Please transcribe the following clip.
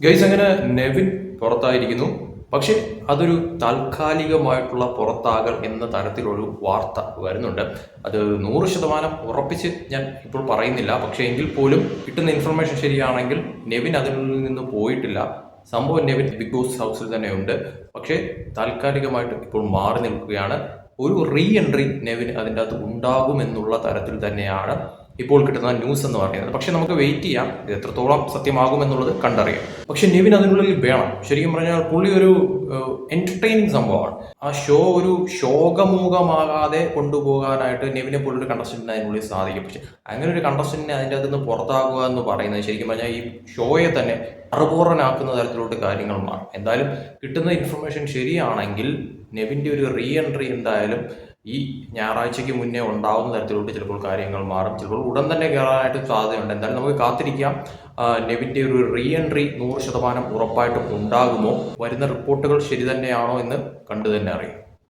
Guys അങ്ങനെ നെവിൻ പുറത്തായിരിക്കുന്നു. പക്ഷെ അതൊരു താൽക്കാലികമായിട്ടുള്ള പുറത്താകൽ എന്ന തരത്തിലൊരു വാർത്ത വരുന്നുണ്ട്. അത് നൂറ് ശതമാനം ഉറപ്പിച്ച് ഞാൻ ഇപ്പോൾ പറയുന്നില്ല. പക്ഷേ എങ്കിൽ പോലും കിട്ടുന്ന ഇൻഫർമേഷൻ ശരിയാണെങ്കിൽ നെവിൻ അതിൽ നിന്ന് പോയിട്ടില്ല. സംഭവം നെവിൻ ബിഗ് ബോസ് ഹൗസിൽ തന്നെയുണ്ട്. പക്ഷേ താൽക്കാലികമായിട്ട് ഇപ്പോൾ മാറി നിൽക്കുകയാണ്. ഒരു റീ എൻട്രി നെവിൻ അതിന്റെ അകത്ത് ഉണ്ടാകുമെന്നുള്ള തരത്തിൽ തന്നെയാണ് ഇപ്പോൾ കിട്ടുന്ന ന്യൂസ് എന്ന് പറയുന്നത് പക്ഷെ നമുക്ക് വെയിറ്റ് ചെയ്യാം. ഇത് എത്രത്തോളം സത്യമാകുമെന്നുള്ളത് കണ്ടറിയാം. പക്ഷെ നിവിൻ അതിനുള്ളിൽ വേണം. ശരിക്കും പറഞ്ഞാൽ പുള്ളി ഒരു എന്റർടൈനിങ് സംഭവമാണ്. ആ ഷോ ഒരു ശോകമൂകമാകാതെ കൊണ്ടുപോകാനായിട്ട് നെവിനെ പോലൊരു കണ്ടസ്റ്റന്റിന് അതിനുള്ളിൽ സാധിക്കും. പക്ഷെ അങ്ങനെ ഒരു കണ്ടസ്റ്റന്റിനെ അതിന്റെ അകത്ത് നിന്ന് പുറത്താകുക എന്ന് പറയുന്നത് ശരിക്കും പറഞ്ഞാൽ ഈ ഷോയെ തന്നെ അറുപൂർണനാക്കുന്ന തരത്തിലോട്ട് കാര്യങ്ങൾ മാറും. എന്തായാലും കിട്ടുന്ന ഇൻഫർമേഷൻ ശരിയാണെങ്കിൽ നെവിന്റെ ഒരു റീ എൻട്രി എന്തായാലും ഈ ഞായറാഴ്ചയ്ക്ക് മുന്നേ ഉണ്ടാവുന്ന തരത്തിലോട്ട് ചിലപ്പോൾ കാര്യങ്ങൾ മാറും. ചിലപ്പോൾ ഉടൻ തന്നെ കയറാനായിട്ട് സാധ്യതയുണ്ട്. എന്തായാലും നമുക്ക് കാത്തിരിക്കാം. നെവിന്റെ ഒരു റീ എൻട്രി നൂറ് ശതമാനം ഉറപ്പായിട്ടും ഉണ്ടാകുമോ? വരുന്ന റിപ്പോർട്ടുകൾ ശരി തന്നെയാണോ എന്ന് കണ്ടു തന്നെ അറിയാം.